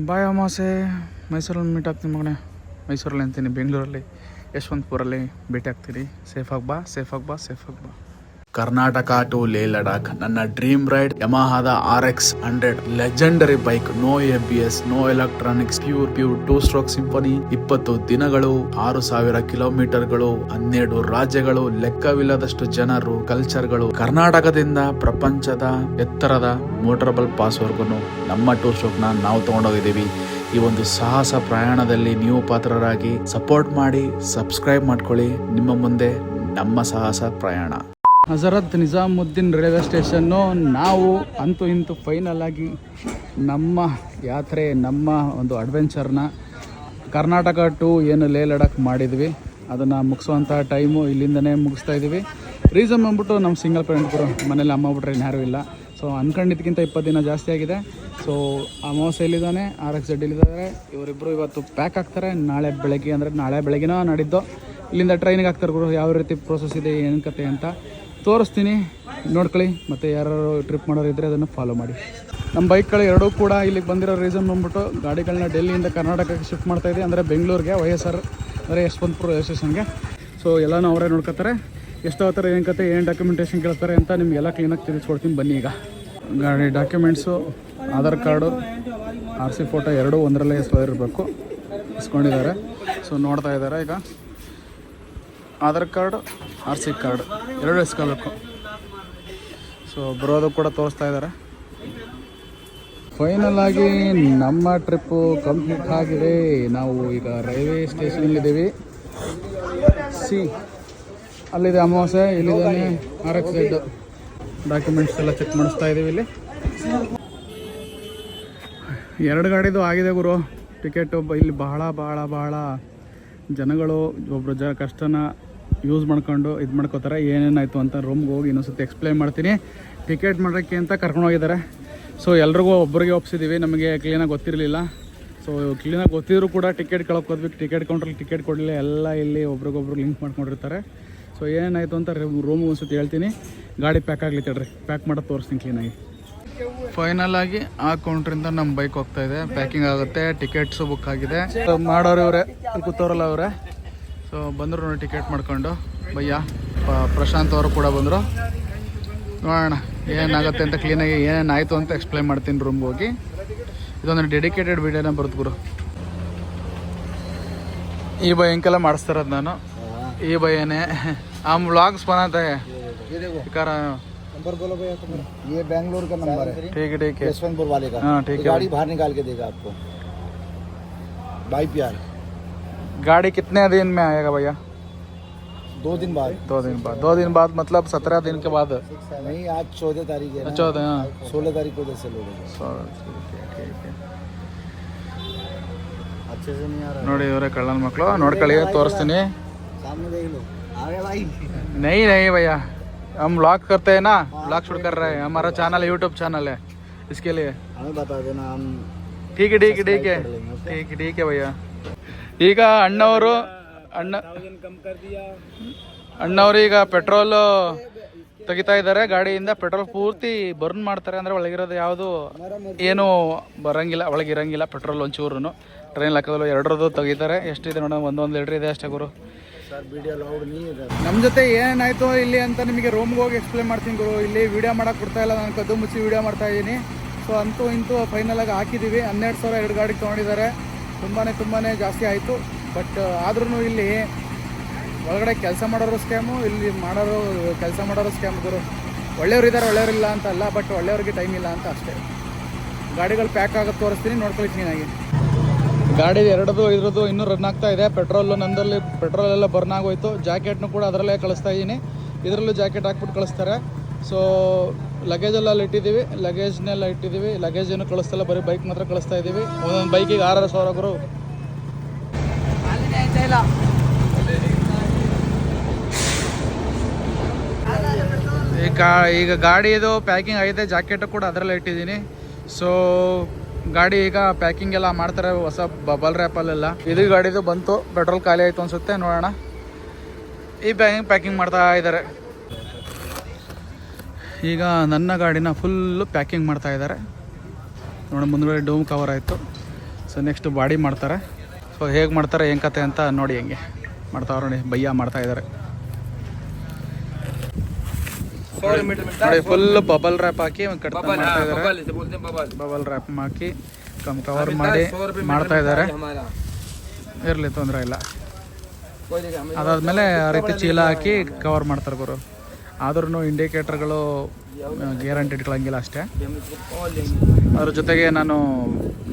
ಬಾಯ್ ಅಮಾಸೆ, ಮೈಸೂರಲ್ಲಿ ಮೀಟ್ ಆಗ್ತೀನಿ ಮಗನೇ. ಮೈಸೂರಲ್ಲಿ ಅಂತೀನಿ, ಬೆಂಗಳೂರಲ್ಲಿ, ಯಶವಂತಪುರಲ್ಲಿ ಭೇಟಿ ಆಗ್ತೀನಿ. ಸೇಫಾಗಿ ಬಾ ಸೇಫಾಗಿ ಬಾ ಸೇಫಾಗಿ ಬಾ. ಕರ್ನಾಟಕ ಟು ಲೇ ಲಡಾಖ್. ನನ್ನ dream ride ಯಮಹಾದ R X hundred legendary bike. No A B S, no electronics, pure pure two stroke symphony ಇಪ್ಪತ್ತು ದಿನಗಳು, ಆರು ಸಾವಿರ ಕಿಲೋಮೀಟರ್ಗಳು, ಹನ್ನೆರಡು ರಾಜ್ಯಗಳು, ಲೆಕ್ಕವಿಲ್ಲದಷ್ಟು ಜನರು, ಕಲ್ಚರ್ಗಳು. ಕರ್ನಾಟಕದಿಂದ ಪ್ರಪಂಚದ ಎತ್ತರದ ಮೋಟರಬಲ್ ಪಾಸ್ವರ್ಗು ನಮ್ಮ ಟೂ ಸ್ಟ್ರೋಕ್ನ ನಾವು ತಗೊಂಡೋಗಿದ್ದೀವಿ. ಈ ಒಂದು ಸಾಹಸ ಪ್ರಯಾಣದಲ್ಲಿ ನೀವು ಪಾತ್ರರಾಗಿ ಸಪೋರ್ಟ್ ಮಾಡಿ, ಸಬ್ಸ್ಕ್ರೈಬ್ ಮಾಡ್ಕೊಳ್ಳಿ. ನಿಮ್ಮ ಮುಂದೆ ನಮ್ಮ ಸಾಹಸ ಪ್ರಯಾಣ. ಹಜರತ್ ನಿಜಾಮುದ್ದೀನ್ ರೈಲ್ವೆ ಸ್ಟೇಷನ್ನು ನಾವು ಅಂತೂ ಇಂತೂ ಫೈನಲ್ ನಮ್ಮ ಯಾತ್ರೆ, ನಮ್ಮ ಒಂದು ಅಡ್ವೆಂಚರ್ನ ಕರ್ನಾಟಕ ಟು ಏನು ಲೇ ಲಡಾಖ್ ಮಾಡಿದ್ವಿ. ಅದನ್ನು ಮುಗಿಸುವಂಥ ಟೈಮು ಇಲ್ಲಿಂದನೇ ಮುಗಿಸ್ತಾ ಇದ್ದೀವಿ ರೀಸನ್ ಬಂದ್ಬಿಟ್ಟು ನಮ್ಮ ಸಿಂಗಲ್ ಪೇರೆಂಟ್ಗಳು ಮನೇಲಿ ಅಮ್ಮ ಬಿಟ್ರೆ ಯಾರೂ ಇಲ್ಲ. ಸೊ ಅನ್ಕೊಂಡಿದ್ದಕ್ಕಿಂತ ಇಪ್ಪತ್ತು ದಿನ ಜಾಸ್ತಿ ಆಗಿದೆ. ಸೊ ಅಮಾವಾಸ್ಯೆ ಎಲ್ಲಿದ್ದಾನೆ? ಆರ್ ಎಕ್ಸ್ ಜಡ್ ಇಲ್ಲಿದ್ದಾರೆ ಇವರಿಬ್ಬರು ಇವತ್ತು ಪ್ಯಾಕ್ ಆಗ್ತಾರೆ. ನಾಳೆ ಬೆಳಗ್ಗೆ ಅಂದರೆ ನಾಳೆ ಬೆಳಗ್ಗೆನೋ ನಾಡಿದ್ದು. ಇಲ್ಲಿಂದ ಟ್ರೈನಿಗೆ ಹಾಕ್ತಾರೆ ಗುರು. ಯಾವ ರೀತಿ ಪ್ರೋಸೆಸ್ ಇದೆ, ಏನು ಕತೆ ಅಂತ. ತೋರಿಸ್ತೀನಿ. ನೋಡ್ಕೊಳ್ಳಿ. ಮತ್ತು ಯಾರು ಟ್ರಿಪ್ ಮಾಡೋರು ಇದ್ದರೆ ಅದನ್ನು ಫಾಲೋ ಮಾಡಿ. ನಮ್ಮ ಬೈಕ್ಗಳು ಎರಡೂ ಕೂಡ ಇಲ್ಲಿಗೆ ಬಂದಿರೋ ರೀಸನ್ ಬಂದ್ಬಿಟ್ಟು ಗಾಡಿಗಳನ್ನ ಡೆಲ್ಲಿಯಿಂದ ಕರ್ನಾಟಕಕ್ಕೆ ಶಿಫ್ಟ್ ಮಾಡ್ತಾ ಇದ್ದೀವಿ ಅಂದರೆ ಬೆಂಗಳೂರಿಗೆ ವೈ ಎಸ್ ಆರ್ ಅಂದರೆ ಯಶವಂತಪುರ ರೈಲ್ವೆ ಸ್ಟೇಷನ್ಗೆ ಸೊ ಎಲ್ಲನೂ ಅವರೇ ನೋಡ್ಕೋತಾರೆ. ಎಷ್ಟೋ ಥರ ಏನು ಕತೆ, ಏನು ಡಾಕ್ಯುಮೆಂಟೇಷನ್ ಕೇಳ್ತಾರೆ ಅಂತ ನಿಮಗೆಲ್ಲ ಕ್ಲೀನಾಗಿ ತಿಳಿಸ್ಕೊಡ್ತೀನಿ. ಬನ್ನಿ ಈಗ. ಗಾಡಿ documents Aadhaar card R C photo ಎರಡೂ ಒಂದರಲ್ಲೇ ಇರಬೇಕು ಇಸ್ಕೊಂಡಿದ್ದಾರೆ ಸೊ ನೋಡ್ತಾ ಇದ್ದಾರೆ ಈಗ. Aadhaar card, R C card, ಎರಡು ಇಸ್ಕೋಬೇಕು ಸೊ ಬರೋದು ಕೂಡ ತೋರಿಸ್ತಾ ಇದ್ದಾರೆ ಫೈನಲ್ ಆಗಿ ನಮ್ಮ ಟ್ರಿಪ್ಪು ಕಂಪ್ಲೀಟ್ ಆಗಿದೆ. ನಾವು ಈಗ ರೈಲ್ವೆ ಸ್ಟೇಷನಲ್ಲಿದ್ದೀವಿ ಸಿ ಅಲ್ಲಿದೆ ಅಮಾವಾಸ್ಯೆ, ಇಲ್ಲಿದ್ದಾನೆ ಆರ್ ಎಕ್ಸ್ ಸೈಡ್ ಡಾಕ್ಯುಮೆಂಟ್ಸ್ ಎಲ್ಲ ಚೆಕ್ ಮಾಡಿಸ್ತಾ ಇದ್ದೀವಿ ಇಲ್ಲಿ. ಎರಡು ಗಾಡಿದು ಆಗಿದೆ ಗುರು. ಟಿಕೆಟು ಇಲ್ಲಿ ಬಹಳ ಬಹಳ ಬಹಳ ಜನಗಳು ಒಬ್ಬರು ಜ ಕಷ್ಟನ ಯೂಸ್ ಮಾಡ್ಕೊಂಡು ಇದು ಮಾಡ್ಕೋತಾರೆ. ಏನೇನಾಯಿತು ಅಂತ ರೂಮ್ಗೆ ಹೋಗಿ ಇನ್ನೊಂದ್ಸತಿ ಎಕ್ಸ್ಪ್ಲೈನ್ ಮಾಡ್ತೀನಿ. ಟಿಕೆಟ್ ಮಾಡೋಕ್ಕೆ ಅಂತ ಕರ್ಕೊಂಡು ಹೋಗಿದ್ದಾರೆ. ಸೊ ಎಲ್ರಿಗೂ ಒಬ್ಬರಿಗೆ ಒಪ್ಸಿದ್ದೀವಿ ನಮಗೆ ಕ್ಲೀನಾಗಿ ಗೊತ್ತಿರಲಿಲ್ಲ. ಸೊ ಕ್ಲೀನಾಗಿ ಗೊತ್ತಿದ್ರು ಕೂಡ ಟಿಕೆಟ್ ಹೋದ್ವಿ. ಟಿಕೆಟ್ ಕೌಂಟ್ರಲ್ಲಿ ಟಿಕೆಟ್ ಕೊಡಲಿಲ್ಲ. ಎಲ್ಲ ಇಲ್ಲಿ ಒಬ್ರಿಗೊಬ್ರು ಲಿಂಕ್ ಮಾಡ್ಕೊಂಡಿರ್ತಾರೆ. ಸೊ ಏನಾಯಿತು ಅಂತ ರೂಮ್ಗೆ ಒಂದ್ಸತಿ ಹೇಳ್ತೀನಿ. ಗಾಡಿ ಪ್ಯಾಕ್ ಆಗಲಿ ತಡ್ರಿ. ಪ್ಯಾಕ್ ಮಾಡೋದು ತೋರಿಸ್ತೀನಿ ಕ್ಲೀನಾಗಿ ಫೈನಲ್ ಆಗಿ ಆ ಕೌಂಟ್ರಿಂದ ನಮ್ಮ ಬೈಕ್ ಹೋಗ್ತಾ ಇದೆ. ಪ್ಯಾಕಿಂಗ್ ಆಗುತ್ತೆ. ಟಿಕೆಟ್ಸು ಬುಕ್ ಆಗಿದೆ. ಮಾಡೋರು ಇವರೇ. ಇಲ್ಲಿ ಕೂತವ್ರಲ್ಲ ಅವರೇ. ಸೊ ಬಂದರು ನೋಡಿ ಟಿಕೆಟ್ ಮಾಡ್ಕೊಂಡು ಭಯ್ಯ ಪ- ಪ್ರಶಾಂತ್ ಅವರು ಕೂಡ ಬಂದರು ನೋಡೋಣ ಏನಾಗುತ್ತೆ ಅಂತ ಕ್ಲೀನಾಗಿ ಏನೇನಾಯಿತು ಅಂತ ಎಕ್ಸ್ಪ್ಲೈನ್ ಮಾಡ್ತೀನಿ ರೂಮ್ಗೆ ಹೋಗಿ ಇದೊಂದು ಡೆಡಿಕೇಟೆಡ್ ವಿಡಿಯೋನ ಬರುತ್ತೆ ಗುರು ಈ ಬೈ ಇಂಕೆಲ್ಲ ಮಾಡಿಸ್ತಾರದು ನಾನು ಈ ಬೈಯನೇ ಆ ವ್ಲಾಗ್ಸ್ बनाते हैं कार नंबर बोलो भैया तुम्हारा ये बैंगलोर का नंबर है ठीक है ठीक है यशवंतपुर वाले का हाँ ठीक ये है गाड़ी बाहर निकाल के देगा आपको बाई प्यार गाड़ी कितने दिन में आएगा भैया दो दिन बाद दो दिन बाद दो दिन बाद मतलब सत्रह दिन के बाद नहीं आज चौदह तारीख है ना चौदह हाँ सोलह तारीख को जैसे लोग सो ठीक है ठीक है अच्छे से नहीं आ रहा ನೋಡಿ ಇವರೇ ಕಳ್ಳನ ಮಕ್ಕಳು ನೋಡ್ಕೊಳ್ಳಿ ತೋರಿಸ್ತೀನಿ सामने देख लो आ गया भाई नहीं नहीं भैया हम ब्लॉग करते हैं ना ब्लॉग शूट कर रहे हैं हमारा चैनल यूट्यूब चैनल है इसके लिए हमें बता देना हम ठीक है ठीक है ठीक है ठीक है ठीक है भैया ಈಗ ಅಣ್ಣವರು ಅಣ್ಣ ಅಣ್ಣವರು ಈಗ ಪೆಟ್ರೋಲ್ ತೆಗಿತಾ ಇದ್ದಾರೆ. ಗಾಡಿಯಿಂದ ಪೆಟ್ರೋಲ್ ಪೂರ್ತಿ ಬರ್ನ್ ಮಾಡ್ತಾರೆ ಅಂದ್ರೆ ಒಳಗಿರೋದು ಯಾವುದು ಏನು ಬರಂಗಿಲ್ಲ ಒಳಗಿರಂಗಿಲ್ಲ ಪೆಟ್ರೋಲ್ ಒಂಚೂರು ಟ್ರೈನ್ ಹಾಕೋದಲ್ಲ ಎರಡರದ್ದು ತೆಗಿತಾರೆ. ಎಷ್ಟಿದೆ ನೋಡೋಣ ಒಂದೊಂದು ಲೀಟ್ರ್ ಇದೆ ಅಷ್ಟೇ ಗುರು. ನಮ್ಮ ಜೊತೆ ಏನಾಯ್ತು ಇಲ್ಲಿ ಅಂತ ನಿಮಗೆ ರೂಮ್ಗೆ ಹೋಗಿ ಎಕ್ಸ್ಪ್ಲೇನ್ ಮಾಡ್ತೀನಿ ಗುರು. ಇಲ್ಲಿ ವೀಡಿಯೋ ಮಾಡಕ್ಕೆ ಕೊಡ್ತಾ ಇಲ್ಲ ನಾನು ಕದ್ದು ಮುಚ್ಚಿ ವೀಡಿಯೋ ಮಾಡ್ತಾ ಇದ್ದೀನಿ. ಸೊ ಅಂತೂ ಇಂತೂ ಫೈನಲಾಗಿ ಹಾಕಿದ್ದೀವಿ ಹನ್ನೆರಡು ಸಾವಿರ ಎರಡು ಗಾಡಿ ತೊಗೊಂಡಿದ್ದಾರೆ. ತುಂಬಾ ತುಂಬಾ ಜಾಸ್ತಿ ಆಯಿತು. ಬಟ್ ಆದ್ರೂ ಇಲ್ಲಿ ಒಳಗಡೆ ಕೆಲಸ ಮಾಡೋರು ಸ್ಕ್ಯಾಮು ಇಲ್ಲಿ ಮಾಡೋರು ಕೆಲಸ ಮಾಡೋರು ಸ್ಕ್ಯಾಮ್ ಗುರು. ಒಳ್ಳೆಯವ್ರು ಇಲ್ಲ ಅಂತ ಅಲ್ಲ ಬಟ್ ಒಳ್ಳೆಯವ್ರಿಗೆ ಟೈಮ್ ಇಲ್ಲ ಅಂತ ಅಷ್ಟೇ. ಗಾಡಿಗಳು ಪ್ಯಾಕ್ ಆಗೋದು ತೋರಿಸ್ತೀನಿ ನೋಡ್ಕೊಳ್ಳಿ ಕ್ಲೀನಾಗಿ ಗಾಡಿ ಎರಡದು ಇದ್ರದ್ದು ಇನ್ನೂ ರನ್ ಆಗ್ತಾ ಇದೆ. ಪೆಟ್ರೋಲು ನಂದಲ್ಲಿ ಪೆಟ್ರೋಲ್ ಎಲ್ಲ ಬರ್ನ್ ಆಗೋಯ್ತು. ಜಾಕೆಟ್ನು ಕೂಡ ಅದರಲ್ಲೇ ಕಳಿಸ್ತಾ ಇದ್ದೀನಿ ಇದರಲ್ಲೂ ಜಾಕೆಟ್ ಹಾಕ್ಬಿಟ್ಟು ಕಳಿಸ್ತಾರೆ. ಸೊ ಲಗೇಜೆಲ್ಲ ಅಲ್ಲಿ ಇಟ್ಟಿದ್ದೀವಿ. ಲಗೇಜ್ನೆಲ್ಲ ಇಟ್ಟಿದ್ದೀವಿ. ಲಗೇಜ್ ಏನು ಕಳಿಸ್ತಿಲ್ಲ. ಬರೀ ಬೈಕ್ ಮಾತ್ರ ಕಳಿಸ್ತಾ ಇದ್ದೀವಿ. ಒಂದೊಂದು ಬೈಕಿಗೆ ಆರಾರು ಸಾವಿರ ಗುರು. ಈಗ ಈಗ ಗಾಡಿದು ಪ್ಯಾಕಿಂಗ್ ಆಗಿದೆ ಜಾಕೆಟ್ ಕೂಡ ಅದರಲ್ಲೇ ಇಟ್ಟಿದ್ದೀನಿ. ಸೊ ಗಾಡಿ ಈಗ ಪ್ಯಾಕಿಂಗ್ ಎಲ್ಲ ಮಾಡ್ತಾರೆ. ಹೊಸ ಬಬಲ್ ರ್ಯಾಪಲ್ಲೆಲ್ಲ ಇದು ಗಾಡಿದು ಬಂತು. ಪೆಟ್ರೋಲ್ ಖಾಲಿ ಆಯಿತು ಅನ್ಸುತ್ತೆ. ನೋಡೋಣ. ಈ ಪ್ಯಾಕಿಂಗ್ ಪ್ಯಾಕಿಂಗ್ ಮಾಡ್ತಾ ಇದ್ದಾರೆ. ಈಗ ನನ್ನ ಗಾಡಿನ ಫುಲ್ಲು ಪ್ಯಾಕಿಂಗ್ ಮಾಡ್ತಾ ಇದ್ದಾರೆ. ನೋಡಿ ಮುಂದ್ಗಡೆ ಡೋಮ್ ಕವರ್ ಆಯಿತು. ಸೊ ನೆಕ್ಸ್ಟ್ ಬಾಡಿ ಮಾಡ್ತಾರೆ. ಸೊ ಹೇಗೆ ಮಾಡ್ತಾರೆ ಏನು ಕತೆ ಅಂತ ನೋಡಿ ಹೆಂಗೆ. ಮಾಡ್ತಾವ್ರೆ ನೋಡಿ ಬಯ್ಯ ಮಾಡ್ತಾ ಇದ್ದಾರೆ. ನೋಡಿ ಫುಲ್ ಬಬಲ್ ರ್ಯಾಪ್ ಹಾಕಿ ಕಟ್ ಮಾಡ್ತಾ ಇದ್ದಾರೆ. ಬಬಲ್ ರ್ಯಾಪ್ ಹಾಕಿ ಕಮ್ ಕವರ್ ಮಾಡಿ ಮಾಡ್ತಾ ಇದ್ದಾರೆ. ಇರಲಿ ತೊಂದರೆ ಇಲ್ಲ. ಅದಾದ್ಮೇಲೆ ಆ ರೀತಿ ಚೀಲ ಹಾಕಿ ಕವರ್ ಮಾಡ್ತಾರೆ ಗುರು. ಆದ್ರೂ ಇಂಡಿಕೇಟರ್ಗಳು ಗ್ಯಾರಂಟಿ ಇಟ್ಕೊಳಂಗಿಲ್ಲ ಅಷ್ಟೇ. ಅದ್ರ ಜೊತೆಗೆ ನಾನು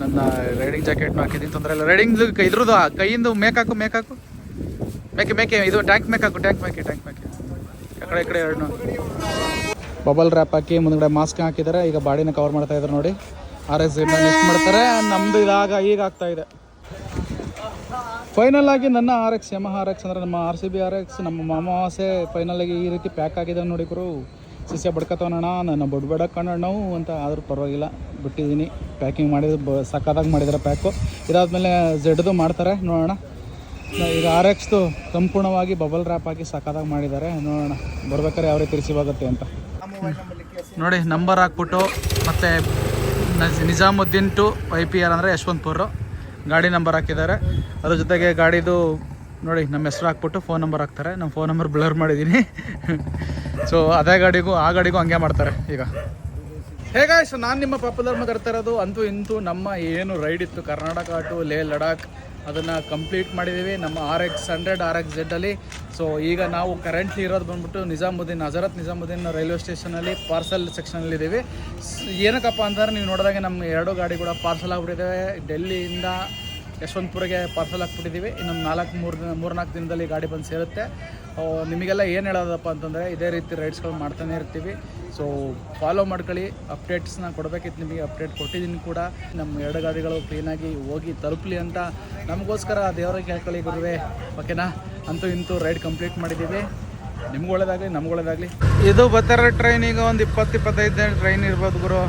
ನನ್ನ ರೈಡಿಂಗ್ ಜಾಕೆಟ್ ಹಾಕಿದ್ದೀನಿ. ತೊಂದರೆ ಇಲ್ಲ. ರೈಡಿಂಗ್ ಇದ್ರದ್ದು ಕೈಯಿಂದ ಮೇಕಾಕು ಮೇಕಾಕು ಮೇಕೆ ಮೇಕೆ ಇದು ಟ್ಯಾಂಕ್ ಮೇಕಾಕು ಟ್ಯಾಂಕ್ ಮೇಕೆ ಟ್ಯಾಂಕ್ ಮೇಕೆ. ಆ ಕಡೆ, ಈ ಕಡೆ ಎರಡು ಬಬಲ್ ರ್ಯಾಪ್ ಹಾಕಿ ಮುಂದ್ಗಡೆ ಮಾಸ್ಕ್ ಹಾಕಿದ್ದಾರೆ. ಈಗ ಬಾಡಿನ ಕವರ್ ಮಾಡ್ತಾ ಇದ್ದಾರೆ ನೋಡಿ. ಆರ್ ಎಸ್ ಮಾಡ್ತಾರೆ. ನಮ್ದು ಇದಾಗ ಈಗ ಆಗ್ತಾ ಇದೆ. ಫೈನಲ್ ಆಗಿ ನನ್ನ R X Yamaha R X ಅಂದರೆ ನಮ್ಮ R C B R X ನಮ್ಮ ಮಾಮಾಸೆ ಫೈನಲ್ ಆಗಿ ಈ ರೀತಿ ಪ್ಯಾಕ್ ಆಗಿದೆ ನೋಡಿ ಗುರು. ಸಿಸ್ಯ ಬಡ್ಕತ್ತವನಣ್ಣ ನನ್ನ ಬಡ್ಬೇಡ ಕಣ್ಣಣ್ಣವು ಅಂತ ಆದರೂ ಪರವಾಗಿಲ್ಲ. ಬಿಟ್ಟಿದ್ದೀನಿ. ಪ್ಯಾಕಿಂಗ್ ಮಾಡಿದ್ರು ಬ ಸಕ್ಕತ್ತಾಗಿ ಮಾಡಿದ್ದಾರೆ ಪ್ಯಾಕು ಇದಾದಮೇಲೆ ಝೆಡ್ದು ಮಾಡ್ತಾರೆ. ನೋಡೋಣ. ಈಗ ಆರ್ ಎಕ್ಸ್ದು ಸಂಪೂರ್ಣವಾಗಿ ಬಬಲ್ ರ್ಯಾಪ್ ಹಾಕಿ ಸಕ್ಕತ್ತಾಗಿ ಮಾಡಿದ್ದಾರೆ ನೋಡೋಣ. ಬರ್ಬೇಕಾದ್ರೆ ಯಾವ ರೀತಿ ರಿಸೀವ್ ಅಂತ. ನೋಡಿ ನಂಬರ್ ಹಾಕ್ಬಿಟ್ಟು ಮತ್ತು Nizamuddin to Y P R ಅಂದರೆ ಯಶವಂತಪುರ ಗಾಡಿ ನಂಬರ್ ಹಾಕಿದ್ದಾರೆ. ಅದ್ರ ಜೊತೆಗೆ ಗಾಡಿದು ನೋಡಿ, ನಮ್ಮ ಹೆಸರು ಹಾಕ್ಬಿಟ್ಟು ಫೋನ್ ನಂಬರ್ ಹಾಕ್ತಾರೆ. ನಮ್ಮ ಫೋನ್ ನಂಬರ್ ಬ್ಲರ್ ಮಾಡಿದ್ದೀನಿ ಸೊ ಅದೇ ಗಾಡಿಗೂ, ಆ ಗಾಡಿಗೂ ಹಂಗೆ ಮಾಡ್ತಾರೆ ಈಗ. ಹೇಗಾಯ್ತು ನಾನು ನಿಮ್ಮ ಪಾಪ್ಯುಲರ್ ಮಾತಾಡ್ತಾ ಇರೋದು ಅಂತೂ ಇಂತೂ ನಮ್ಮ ಏನು ರೈಡ್ ಇತ್ತು, ಕರ್ನಾಟಕ ಟು ಲೇ ಲಡಾಖ್ ಅದನ್ನು ಕಂಪ್ಲೀಟ್ ಮಾಡಿದ್ದೀವಿ ನಮ್ಮ R X hundred R X ಜೆಡ್ಡಲ್ಲಿ so ಈಗ ನಾವು ಕರೆಂಟ್ಲಿ ಇರೋದು ಬಂದ್ಬಿಟ್ಟು ನಿಜಾಮುದ್ದೀನ್, ಹಜರತ್ ನಿಜಾಮುದ್ದೀನ್ ರೈಲ್ವೆ ಸ್ಟೇಷನಲ್ಲಿ ಪಾರ್ಸಲ್ ಸೆಕ್ಷನಲ್ಲಿದ್ದೀವಿ ಏನಕ್ಕಪ್ಪ ಅಂತಂದ್ರೆ ನೀವು ನೋಡಿದಾಗ ನಮ್ಮ ಎರಡು ಗಾಡಿ ಕೂಡ ಪಾರ್ಸಲ್ ಆಗ್ಬಿಟ್ಟಿದ್ದಾವೆ ಡೆಲ್ಲಿಯಿಂದ ಯಶವಂತಪುರಿಗೆ ಪಾರ್ಸಲ್ ಹಾಕ್ಬಿಟ್ಟಿದ್ದೀವಿ ಇನ್ನೊಂದು ನಾಲ್ಕು ಮೂರು ದಿನ, ಮೂರ್ನಾಲ್ಕು ದಿನದಲ್ಲಿ ಗಾಡಿ ಬಂದು ಸೇರುತ್ತೆ. ನಿಮಗೆಲ್ಲ ಏನು ಹೇಳೋದಪ್ಪ ಅಂತಂದರೆ ಇದೇ ರೀತಿ ರೈಡ್ಸ್ಗಳು ಮಾಡ್ತಾನೆ ಇರ್ತೀವಿ. ಸೊ ಫಾಲೋ ಮಾಡ್ಕೊಳ್ಳಿ. ಅಪ್ಡೇಟ್ಸ್ನ ಕೊಡಬೇಕಿತ್ತು ನಿಮಗೆ ಅಪ್ಡೇಟ್ ಕೊಟ್ಟಿದ್ದೀನಿ ಕೂಡ. ನಮ್ಮ ಎರಡು ಗಾಡಿಗಳು ಕ್ಲೀನಾಗಿ ಹೋಗಿ ತಲುಪಲಿ ಅಂತ ನಮಗೋಸ್ಕರ ದೇವರಿಗೆ ಕೇಳ್ಕೊಳ್ಳಿ ಗುರುವೆ. ಓಕೆನಾ ಅಂತೂ ಇಂತೂ ರೈಡ್ ಕಂಪ್ಲೀಟ್ ಮಾಡಿದ್ದೀವಿ. ನಿಮ್ಗೆ ಒಳ್ಳೇದಾಗಲಿ ನಮ್ಗೆ ಒಳ್ಳೇದಾಗಲಿ. ಇದು ಬರ್ತಾರ ಟ್ರೈನ್ ಈಗ ಒಂದು ಇಪ್ಪತ್ತು ಇಪ್ಪತ್ತೈದು ಟ್ರೈನ್ ಇರ್ಬೋದು ಗುರು.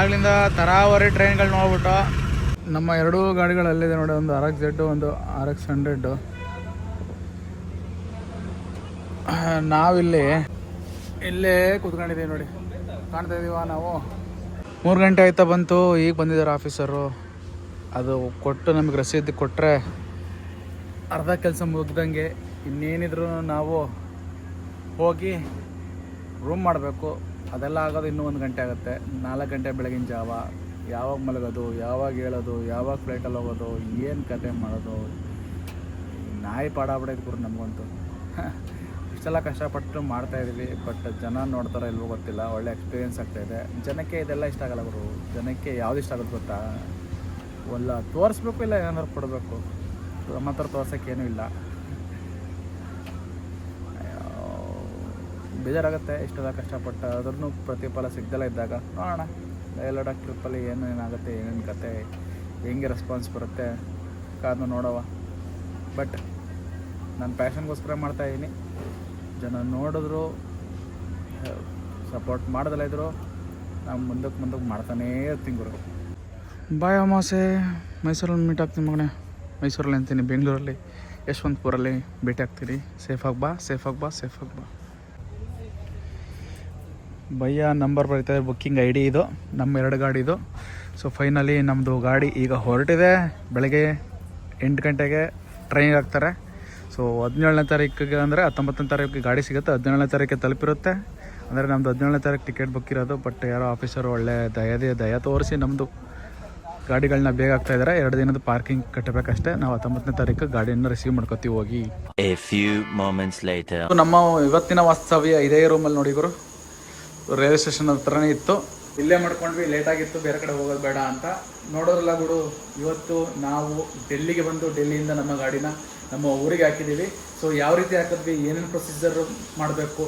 ಆಗಲಿಂದ ತರಾವರಿ ಟ್ರೈನ್ಗಳು ನೋಡ್ಬಿಟ್ಟು. ನಮ್ಮ ಎರಡೂ ಗಾಡಿಗಳಲ್ಲಿದೆ ನೋಡಿ ಒಂದು ಆರ್ ಎಕ್ಸ್ ಜೆಡ್ಡು ಒಂದು ಆರ್ ಎಕ್ಸ್ ಹಂಡ್ರೆಡ್ಡು ನಾವಿಲ್ಲಿ ಇಲ್ಲೇ ಕೂತ್ಕೊಂಡಿದ್ದೀವಿ ನೋಡಿ. ಕಾಣ್ತಾ ಇದೀವ ನಾವು. ಮೂರು ಗಂಟೆ ಆಯ್ತಾ ಬಂತು, ಈಗ ಬಂದಿದ್ದಾರೆ ಆಫೀಸರು. ಅದು ಕೊಟ್ಟು ನಮಗೆ ರಸೀದಿ ಕೊಟ್ಟರೆ ಅರ್ಧ ಕೆಲಸ ಮುಗ್ದಂಗೆ ಇನ್ನೇನಿದ್ರು ನಾವು ಹೋಗಿ ರೂಮ್ ಮಾಡಬೇಕು. ಅದೆಲ್ಲ ಆಗೋದು ಇನ್ನೂ ಒಂದು ಗಂಟೆ ಆಗುತ್ತೆ. ನಾಲ್ಕು ಗಂಟೆ ಬೆಳಗಿನ ಜಾವ. ಯಾವಾಗ ಮಲಗೋದು, ಯಾವಾಗ ಹೇಳೋದು ಯಾವಾಗ ಫ್ಲೈಟಲ್ಲಿ ಹೋಗೋದು, ಏನು ಕತೆ ಮಾಡೋದು. ನಾಯಿ ಪಾಡಾಬಿಡೈತೆ ಗುರು ನಮಗಂತೂ. ಇಷ್ಟೆಲ್ಲ ಕಷ್ಟಪಟ್ಟು ಮಾಡ್ತಾ ಇದೀವಿ ಬಟ್ ಜನ ನೋಡ್ತಾರೋ ಇಲ್ವೋ ಗೊತ್ತಿಲ್ಲ, ಒಳ್ಳೆ ಎಕ್ಸ್ಪೀರಿಯೆನ್ಸ್ ಆಗ್ತಾಯಿದೆ ಜನಕ್ಕೆ ಇದೆಲ್ಲ ಇಷ್ಟ ಆಗಲ್ಲ ಗುರು. ಜನಕ್ಕೆ ಯಾವ್ದು ಇಷ್ಟ ಆಗುತ್ತೆ ಗೊತ್ತಾ? ಒಲ್ಲ ತೋರಿಸ್ಬೇಕು ಇಲ್ಲ ಏನಾದ್ರು ಕೊಡಬೇಕು? ನಮ್ಮ ಹತ್ರ ತೋರ್ಸೋಕ್ಕೇನೂ ಇಲ್ಲ. ಬೇಜಾರಾಗುತ್ತೆ ಇಷ್ಟೆಲ್ಲ ಕಷ್ಟಪಟ್ಟು. ಅದ್ರೂ ಪ್ರತಿಫಲ ಸಿಗ್ದಲ್ಲ ಇದ್ದಾಗ ನೋಡೋಣ. ಲಡಾಖ್ ಟ್ರಿಪ್ಪಲ್ಲಿ ಏನು ಏನಾಗುತ್ತೆ, ಏನೇನು ಕತೆ, ಹೆಂಗೆ ರೆಸ್ಪಾನ್ಸ್ ಬರುತ್ತೆ ಕಾರಣ ನೋಡೋವ. ಬಟ್ ನಾನು ಪ್ಯಾಷನ್ಗೋಸ್ಕರ ಮಾಡ್ತಾ ಇದ್ದೀನಿ. ಜನ ನೋಡಿದ್ರು ಸಪೋರ್ಟ್ ಮಾಡ್ದಲ್ಲ ಇದ್ರು, ನಾವು ಮುಂದಕ್ಕೆ ಮುಂದಕ್ಕೆ ಮಾಡ್ತಾನೇ ಇರ್ತೀನಿ ಗುರು. ಬಾಯ್ ಅಮಾಸೆ, ಮೈಸೂರಲ್ಲಿ ಮೀಟ್ ಆಗ್ತೀನಿ ಮಗನೇ. ಮೈಸೂರಲ್ಲಿ ಅಂತೀನಿ, ಬೆಂಗಳೂರಲ್ಲಿ, ಯಶವಂತಪುರಲ್ಲಿ ಭೇಟಿ ಆಗ್ತೀನಿ. ಸೇಫಾಗಿ ಬಾ ಸೇಫಾಗಿ ಬಾ ಸೇಫಾಗಿ ಬಾ. ಭಯ್ಯ ನಂಬರ್ ಬರೀತಾರೆ ಬುಕ್ಕಿಂಗ್ ಐ ಡಿ ಇದು, ನಮ್ಮ ಎರಡು ಗಾಡಿ ಇದು. ಸೊ ಫೈನಲಿ ನಮ್ಮದು ಗಾಡಿ ಈಗ ಹೊರಟಿದೆ, ಬೆಳಗ್ಗೆ ಎಂಟು ಗಂಟೆಗೆ ಟ್ರೈನಿಗೆ ಹಾಕ್ತಾರೆ ಸೊ ಹದಿನೇಳನೇ ತಾರೀಕಿಗೆ ಅಂದರೆ ಹತ್ತೊಂಬತ್ತನೇ ತಾರೀಕಿಗೆ ಗಾಡಿ ಸಿಗುತ್ತೆ. ಹದಿನೇಳನೇ ತಾರೀಕಿಗೆ ತಲುಪಿರುತ್ತೆ. ಅಂದರೆ ನಮ್ಮದು ಹದಿನೇಳನೇ ತಾರೀಕು ಟಿಕೆಟ್ ಬುಕ್ ಇರೋದು ಬಟ್ ಯಾರೋ ಆಫೀಸರು ಒಳ್ಳೆ ದಯದೇ ದಯ ತೋರಿಸಿ ನಮ್ಮದು ಗಾಡಿಗಳನ್ನ ಬೇಗ ಆಗ್ತಾ ಇದ್ದಾರೆ ಎರಡು ದಿನದ ಪಾರ್ಕಿಂಗ್ ಕಟ್ಟಬೇಕಷ್ಟೇ. ನಾವು ಹತ್ತೊಂಬತ್ತನೇ ತಾರೀಕು ಗಾಡಿಯನ್ನು ರಿಸೀವ್ ಮಾಡ್ಕೊತೀವಿ ಹೋಗಿ. ನಮ್ಮ ಇವತ್ತಿನ ವಾಸ್ತವ್ಯ ಇದೇ ರೂಮಲ್ಲಿ ನೋಡಿ ಗುರು. ರೈಲ್ವೆ ಸ್ಟೇಷನ್ ಹತ್ರನೇ ಇತ್ತು. ಇಲ್ಲೇ ಮಾಡ್ಕೊಂಡ್ವಿ ಲೇಟ್ ಆಗಿತ್ತು ಬೇರೆ ಕಡೆ ಹೋಗೋದು ಬೇಡ ಅಂತ. ನೋಡೋರಲ್ಲ ಗುಡು ಇವತ್ತು ನಾವು ಡೆಲ್ಲಿಗೆ ಬಂದು ಡೆಲ್ಲಿಯಿಂದ ನಮ್ಮ ಗಾಡಿನ ನಮ್ಮ ಊರಿಗೆ ಹಾಕಿದ್ದೀವಿ. ಸೊ ಯಾವ ರೀತಿ ಹಾಕಿದ್ವಿ, ಏನೇನು ಪ್ರೊಸೀಜರ್ ಮಾಡಬೇಕು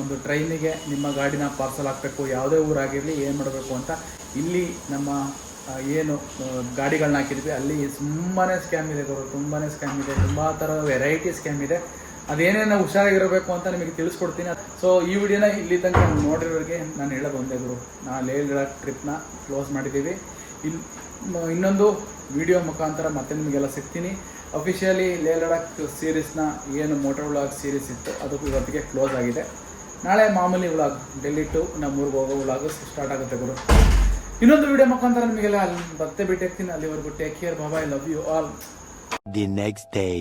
ಒಂದು ಟ್ರೈನಿಗೆ ನಿಮ್ಮ ಗಾಡಿನ ಪಾರ್ಸಲ್ ಹಾಕಬೇಕು, ಯಾವುದೇ ಊರಾಗಿರಲಿ ಏನು ಮಾಡಬೇಕು ಅಂತ ಇಲ್ಲಿ ನಮ್ಮ ಏನು ಗಾಡಿಗಳನ್ನ ಹಾಕಿದ್ವಿ. ಅಲ್ಲಿ ತುಂಬಾ ಸ್ಕ್ಯಾಮ್ ಇದೆ ಗುರು ತುಂಬಾ ಸ್ಕ್ಯಾಮ್ ಇದೆ. ತುಂಬ ಥರ ವೆರೈಟಿ ಸ್ಕ್ಯಾಮ್ ಇದೆ. ಅದೇನೇನು ಹುಷಾರಾಗಿರಬೇಕು ಅಂತ ನಿಮಗೆ ತಿಳಿಸ್ಕೊಡ್ತೀನಿ. ಸೊ ಈ ವಿಡಿಯೋನ ಇಲ್ಲಿ ತನಕ ನೋಡಿರೋರಿಗೆ ನಾನು ಹೇಳೋದು ಒಂದೇ ಗುರು. ನಾ ಲಡಾಖ್ ಟ್ರಿಪ್ನ ಕ್ಲೋಸ್ ಮಾಡಿದ್ದೀವಿ. ಇನ್ ಇನ್ನೊಂದು ವಿಡಿಯೋ ಮುಖಾಂತರ ಮತ್ತೆ ನಿಮಗೆಲ್ಲ ಸಿಗ್ತೀನಿ. ಅಫಿಷಿಯಲಿ ಲೇ ಲಡಾಖ್ ಸೀರೀಸ್ನ ಏನು ಮೋಟರ್ ವ್ಲಾಗ್ ಸೀರೀಸ್ ಇತ್ತು ಅದು ಇವತ್ತಿಗೆ ಕ್ಲೋಸ್ ಆಗಿದೆ. ನಾಳೆ ಮಾಮೂಲಿ ವ್ಲಾಗ್ ಡೆಲ್ಲಿ ಟು ನಮ್ಮೂರಿಗೆ ಹೋಗೋ ವ್ಲಾಗ್ ಸ್ಟಾರ್ಟ್ ಆಗುತ್ತೆ ಗುರು. ಇನ್ನೊಂದು ವಿಡಿಯೋ ಮುಖಾಂತರ ನಿಮಗೆಲ್ಲ ಅಲ್ಲಿ ಮತ್ತೆ ಬಿಟ್ಟಿರ್ತೀನಿ ಅಲ್ಲಿವರೆಗೂ take care Baba I love you all the next day.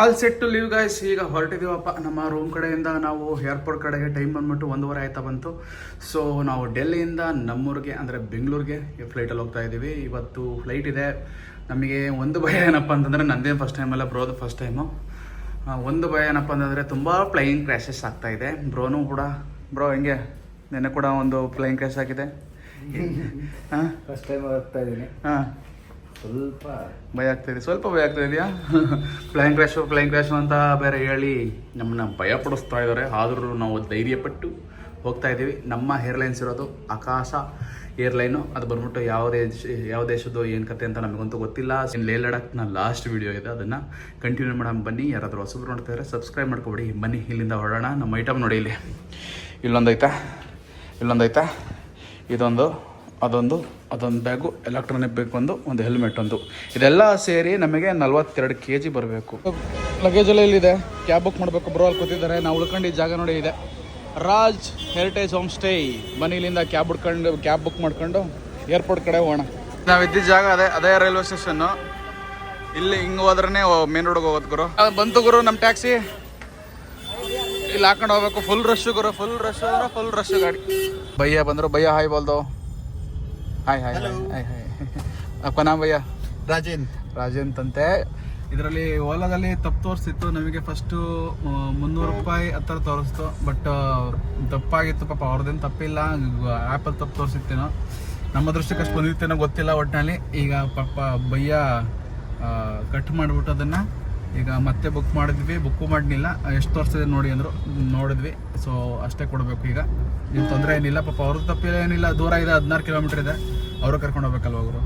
All set to leave guys ಈಗ ಹೊರಟಿದೀವಪ್ಪ ನಮ್ಮ ರೂಮ್ ಕಡೆಯಿಂದ ನಾವು ಏರ್ಪೋರ್ಟ್ ಕಡೆಗೆ ಟೈಮ್ ಬಂದ್ಬಿಟ್ಟು ಒಂದೂವರೆ ಆಯ್ತಾ ಬಂತು. ಸೊ ನಾವು ಡೆಲ್ಲಿಯಿಂದ ನಮ್ಮೂರಿಗೆ ಅಂದರೆ ಬೆಂಗಳೂರಿಗೆ ಫ್ಲೈಟಲ್ಲಿ ಹೋಗ್ತಾ ಇದ್ದೀವಿ. ಇವತ್ತು ಫ್ಲೈಟ್ ಇದೆ. ನಮಗೆ ಒಂದು ಭಯ ಏನಪ್ಪ ಅಂತಂದರೆ ನಂದೇನು ಫಸ್ಟ್ ಟೈಮ್ ಅಲ್ಲ ಬ್ರೋದು ಫಸ್ಟ್ ಟೈಮು ಒಂದು ಭಯ ಏನಪ್ಪ ಅಂತಂದರೆ ತುಂಬ ಪ್ಲೈನ್ ಕ್ರ್ಯಾಶಸ್ ಆಗ್ತಾ ಇದೆ. ಬ್ರೋನು ಕೂಡ ಬ್ರೋ ಹೆಂಗೆ? ನೆನ್ನೆ ಕೂಡ ಒಂದು ಪ್ಲೈನ್ ಕ್ರ್ಯಾಶ್ ಆಗಿದೆ. ಹಾಂ? ಫಸ್ಟ್ ಟೈಮ್ ಹೋಗ್ತಾ ಇದ್ದೀನಿ. ಹಾಂ. ಸ್ವಲ್ಪ ಭಯ ಆಗ್ತಾಯಿದೆ ಸ್ವಲ್ಪ ಭಯ ಆಗ್ತಾ ಇದೆಯಾ? ಫ್ಲೈನ್ ಕ್ರ್ಯಾಶು ಫ್ಲೈನ್ ಕ್ರ್ಯಾಶು ಅಂತ ಬೇರೆ ಹೇಳಿ ನಮ್ಮನ್ನ ಭಯ ಪಡಿಸ್ತಾ ಇದ್ದಾರೆ. ಆದರೂ ನಾವು ಧೈರ್ಯಪಟ್ಟು ಹೋಗ್ತಾ ಇದ್ದೀವಿ. ನಮ್ಮ ಏರ್ಲೈನ್ಸ್ ಇರೋದು ಆಕಾಶ ಏರ್ಲೈನು ಅದು ಬಂದ್ಬಿಟ್ಟು ಯಾವ ದೇಶ, ಯಾವ ದೇಶದ್ದು ಏನು ಕತೆ ಅಂತ ನಮಗಂತೂ ಗೊತ್ತಿಲ್ಲ. ಲೇ ಲಡಾಖ್ನ ಲಾಸ್ಟ್ ವಿಡಿಯೋ ಇದೆ. ಅದನ್ನು ಕಂಟಿನ್ಯೂ ಮಾಡೋಣ. ಬನ್ನಿ. ಯಾರಾದರೂ ಹೊಸಬ್ರು ನೋಡ್ತಾ ಇದ್ದಾರೆ ಸಬ್ಸ್ಕ್ರೈಬ್ ಮಾಡ್ಕೊಬಿಡಿ. ಬನ್ನಿ. ಇಲ್ಲಿಂದ ಹೊರಡೋಣ. ನಮ್ಮ ಐಟಮ್ ನೋಡಿ ಇಲ್ಲಿ. ಇಲ್ಲೊಂದೈತಾ? ಇಲ್ಲೊಂದೈತಾ? ಇದೊಂದು ಅದೊಂದು ಅದೊಂದು ಬ್ಯಾಗು ಎಲೆಕ್ಟ್ರಾನಿಕ್ ಬ್ಯಾಗ್ ಒಂದು ಒಂದು ಹೆಲ್ಮೆಟ್ ಒಂದು. ಇದೆಲ್ಲ ಸೇರಿ ನಮಗೆ ನಲ್ವತ್ತೆರಡು ಕೆ ಜಿ ಬರಬೇಕು. ಲಗೇಜ್ ಎಲ್ಲ ಇಲ್ಲಿದೆ ಕ್ಯಾಬ್ ಬುಕ್ ಮಾಡಬೇಕು ಬ್ರೋ ಅಲ್ಲಿ ಕೂತಿದ್ದಾರೆ. ನಾವು ಉಳ್ಕೊಂಡು ಈ ಜಾಗ ನೋಡಿ ಇದೆ. ರಾಜ್ ಹೆರಿಟೇಜ್ ಹೋಮ್ ಸ್ಟೇ ಬನ್ನಿ ಇಲ್ಲಿಂದ ಕ್ಯಾಬ್ ಹುಡ್ಕೊಂಡು ಕ್ಯಾಬ್ ಬುಕ್ ಮಾಡ್ಕೊಂಡು ಏರ್ಪೋರ್ಟ್ ಕಡೆ ಹೋಗೋಣ. ನಾವು ಇದ್ದಿದ್ದ ಜಾಗ ಅದೇ ಅದೇ ರೈಲ್ವೆ ಸ್ಟೇಷನ್ನು ಇಲ್ಲಿ ಹಿಂಗೆ ಹೋದ್ರೇ ಮೇನ್ ರೋಡ್ಗೆ ಹೋಗೋದು ಗುರು. ಬಂತು ಗುರು ನಮ್ಮ ಟ್ಯಾಕ್ಸಿ ಇಲ್ಲಿ ಹಾಕೊಂಡು ಹೋಗ್ಬೇಕು. ಫುಲ್ ರಶ್ ಗುರು ಫುಲ್ ರಶ್ ಅಂದ್ರೆ ಫುಲ್ ರಶ್ ಗಾಡಿ. ಭಯ್ಯ ಬಂದರು ಭಯ್ಯ hi ಬೋಲ್ದೋ. Hi hi hi hi hi ಅಪ್ಪ ನಾಮ ಭಯ್ಯ. ರಾಜೇನ್. ರಾಜೇನ್ ಅಂತೆ ಇದರಲ್ಲಿ ಓಲಾದಲ್ಲಿ ತಪ್ಪು ತೋರಿಸ್ತಿತ್ತು ನಮಗೆ ಫಸ್ಟು ಮುನ್ನೂರು ರೂಪಾಯಿ ಹತ್ರ ತೋರಿಸ್ತು. ಬಟ್ ತಪ್ಪಾಗಿತ್ತು ಪಾಪ. ಅವ್ರದ್ದೇನು ತಪ್ಪಿಲ್ಲ. ಆ್ಯಪಲ್ಲಿ ತಪ್ಪು ತೋರಿಸಿತ್ತೇನೋ. ನಮ್ಮ ದೃಷ್ಟಿ ಅಷ್ಟು ಬಂದಿತ್ತೇನೋ ಗೊತ್ತಿಲ್ಲ ಒಟ್ಟಿನಲ್ಲಿ ಈಗ ಪಾಪ ಭಯ್ಯ ಕಟ್ ಮಾಡಿಬಿಟ್ಟು ಅದನ್ನು ಈಗ ಮತ್ತೆ ಬುಕ್ ಮಾಡಿದ್ವಿ ಬುಕ್ಕು ಮಾಡಲಿಲ್ಲ. ಎಷ್ಟು ತೋರಿಸ್ತಿದೆ ನೋಡಿ ಅಂದರು ನೋಡಿದ್ವಿ. ಸೊ ಅಷ್ಟೇ ಕೊಡಬೇಕು ಈಗ. ಏನು ತೊಂದರೆ ಏನಿಲ್ಲ. ಪಾಪ ಅವ್ರ ತಪ್ಪಿಲ್ಲ ಏನಿಲ್ಲ. ದೂರ ಇದೆ ಹದಿನಾರು ಕಿಲೋಮೀಟ್ರ್ ಇದೆ. ಅವರು ಕರ್ಕೊಂಡು ಹೋಗ್ಬೇಕಲ್ವ ಅವರು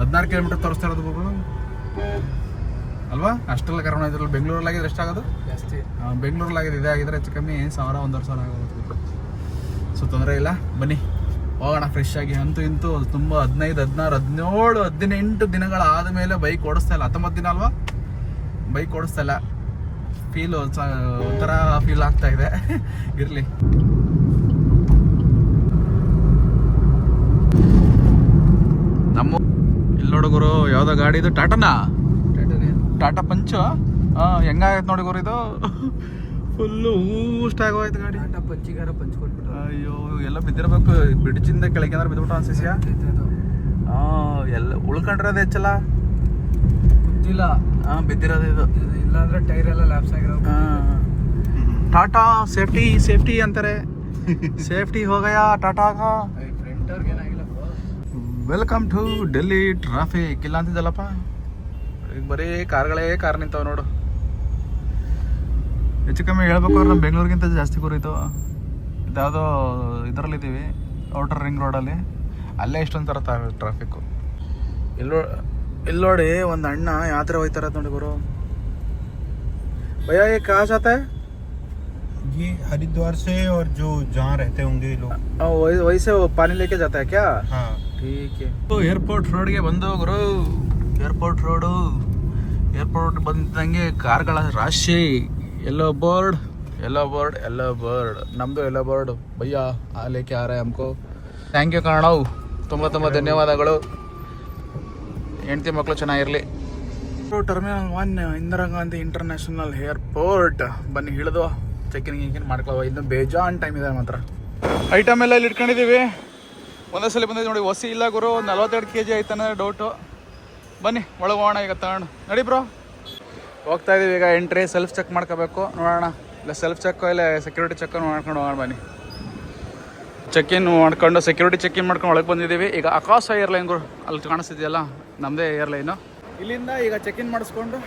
ಹದಿನಾರು ಕಿಲೋಮೀಟರ್ ತೋರಿಸ್ತಾ ಇರೋದು ಬುಕ್ಗಳು ಅಲ್ವಾ? ಅಷ್ಟೆಲ್ಲ ಕರ್ಕೊಂಡು ಇದ್ರಲ್ಲಿ ಬೆಂಗಳೂರಲ್ಲಾಗಿದ್ರೆ ಎಷ್ಟಾಗೋದು ಜಾಸ್ತಿ. ಬೆಂಗಳೂರಲ್ಲಾಗಿದೆ ಇದೇ ಆಗಿದ್ರೆ ಹೆಚ್ಚು ಕಮ್ಮಿ ಸಾವಿರ ಒಂದೂವರೆ ಸಾವಿರ ಆಗೋದು ಸೊ ತೊಂದರೆ ಇಲ್ಲ. ಬನ್ನಿ. ಹೋಗೋಣ ಫ್ರೆಶ್ ಆಗಿ. ಅಂತೂ ಇಂತೂ ತುಂಬ ಹದಿನೈದು ಹದಿನಾರು ಹದಿನೇಳು ಹದಿನೆಂಟು ದಿನಗಳಾದ ಮೇಲೆ ಬೈಕ್ ಓಡಿಸ್ತಾ ಇಲ್ಲ. ಹತ್ತೊಂಬತ್ತು ದಿನ ಅಲ್ವಾ? ಬೈಕ್ ಓಡಿಸ್ತಲ್ಲ ಫೀಲ್ ಒಂಥರ ಫೀಲ್ ಆಗ್ತಾ ಇದೆ. ಇರಲಿ. ನಮ್ಮ ಇಲ್ಲಿ ನೋಡಗುರು ಯಾವ್ದೋ ಗಾಡಿ ಇದು ಟಾಟಾನಾ? ಟಾಟಾ ಪಂಚ? ಹಾಂ ಹೆಂಗಾಗೈತೆ ನೋಡಿ ಗುರು ಇದು? ಫುಲ್ಲು ಊಸ್ಟ್ ಆಗೋಯ್ತು ಗಾಡಿ. ಟಾಟಾ ಪಂಚಿಗಾರ ಪಂಚ್ಕೊಟ್ಬಿಟ್ಟು ಅಯ್ಯೋ ಎಲ್ಲ ಬಿದ್ದಿರ್ಬೇಕು. ಬ್ರಿಡ್ಜಿಂದ ಕೆಳಗೆ ಅಂದ್ರೆ ಬಿದ್ಬಿಟ್ಟು ಅನ್ಸಿಸ್ಯಾ ಹಾಂ ಎಲ್ಲ ಉಳ್ಕೊಂಡ್ರದೆ ಹೆಚ್ಚಲ್ಲ. ಹಾಂ ಬಿದ್ದಿರೋದು ಇದು. ಇಲ್ಲಾಂದ್ರೆ ಟೈರ್ ಎಲ್ಲ ಲ್ಯಾಪ್ಸ್ ಆಗಿರೋದು. ಟಾಟಾ ಸೇಫ್ಟಿ ಸೇಫ್ಟಿ ಅಂತಾರೆ. ಸೇಫ್ಟಿ ಹೋಗಯ ಟಾಟಾ ಫ್ರಂಟ್ ಅವ್ರಿಗೆ ಏನಾಗಿಲ್ಲ ವೆಲ್ಕಮ್ ಟು ಡೆಲ್ಲಿ ಟ್ರಾಫಿಕ್ ಇಲ್ಲ ಅಂತಿದ್ದಲ್ಲಪ್ಪ? ಈಗ ಬರೀ ಕಾರ್ಗಳೇ ಕಾರ್ ನಿಂತಾವ ನೋಡು. ಹೆಚ್ಚು ಕಮ್ಮಿ ಹೇಳ್ಬೇಕು ಅವ್ರು ನಮ್ಮ ಬೆಂಗಳೂರಿಗಿಂತ ಜಾಸ್ತಿ ಕುರಿತು. ಇದ್ಯಾವುದೋ ಇದರಲ್ಲಿದ್ದೀವಿ ಔಟರ್ ರಿಂಗ್ ರೋಡಲ್ಲಿ ಅಲ್ಲೇ. ಇಷ್ಟೊಂದು ಥರ ಟ್ರಾಫಿಕ್ಕು ಎಲ್ಲೋ ಇಲ್ಲಿ ನೋಡಿ ಒಂದು ಅಣ್ಣ ಯಾತ್ರೆ ಹೋಯ್ತಾರ ನೋಡಿ ಗುರು ಭಯ್ಯ ये कहाँ जाता है ये हरिद्वार से और जो जहाँ रहते होंगे लोग ಆ, ವೈ- ವೈಸೆ वो पानी लेके जाता है क्या हाँ ठीक है ಏರ್ಪೋರ್ಟ್ ರೋಡ್ಗೆ ಬಂದು ಗುರು ಏರ್ಪೋರ್ಟ್ ರೋಡು ಏರ್ಪೋರ್ಟ್ ಬಂದಂಗೆ ಕಾರ್ಗಳ ರಾಶಿ yellow board yellow board yellow board ನಮ್ಮದು ಎಲ್ಲೋ ಬೋರ್ಡ್ ಭಯ್ಯ ಆ ಲೇಕೆ ಆ ರೇ ಹಮ್ಕೋ ಥ್ಯಾಂಕ್ ಯು ಕನ್ನಡವು ತುಂಬ ತುಂಬ ಧನ್ಯವಾದಗಳು ಹೆಂಡತಿ ಮಕ್ಕಳು ಚೆನ್ನಾಗಿರಲಿ. Terminal one Indira Gandhi international airport ಬನ್ನಿ ಇಳಿದು ಚೆಕಿನ್ ಗಿಕಿನ್ ಮಾಡ್ಕೊಳ್ಳೋ ಇನ್ನು ಬೇಜಾನ್ ಟೈಮ್ ಇದೆ ಮಾತ್ರ. ಐಟಮ್ ಎಲ್ಲ ಇಲ್ಲಿ ಇಟ್ಕೊಂಡಿದ್ದೀವಿ ಒಂದೇ ಸಲ ಬಂದಿದ್ದೀವಿ ನೋಡಿ ಹೊಸಿ ಇಲ್ಲ ಗುರು. ನಲ್ವತ್ತೆರಡು ಕೆ ಜಿ ಆಯ್ತಾನೆ ಡೌಟು ಬನ್ನಿ ಒಳಗೆ ಹೋಗೋಣ ಈಗ ತಗೊಂಡು. ನಡಿ ಬ್ರೋ ಹೋಗ್ತಾ ಇದ್ದೀವಿ ಈಗ ಎಂಟ್ರಿ ಸೆಲ್ಫ್ ಚೆಕ್ ಮಾಡ್ಕೋಬೇಕು. ನೋಡೋಣ. ಇಲ್ಲ ಸೆಲ್ಫ್ ಚೆಕ್ ಇಲ್ಲ ಸೆಕ್ಯೂರಿಟಿ ಚೆಕ್ ಮಾಡ್ಕೊಂಡು ಹೋಗೋಣ ಬನ್ನಿ. ಚೆಕ್ ಇನ್ ಮಾಡ್ಕೊಂಡು ಸೆಕ್ಯೂರಿಟಿ ಚೆಕ್ ಇನ್ ಮಾಡ್ಕೊಂಡು ಒಳಗೆ ಬಂದಿದ್ದೀವಿ ಈಗ ಆಕಾಶ ಏರ್ಲೈನ್ಗಳು ಅಲ್ಲಿ ಕಾಣಿಸ್ತಿದೆಯಲ್ಲ? ನಮ್ಮದೇ ಏರ್ಲೈನು ಇಲ್ಲಿಂದ ಈಗ ಚೆಕ್ ಇನ್ ಮಾಡಿಸ್ಕೊಂಡು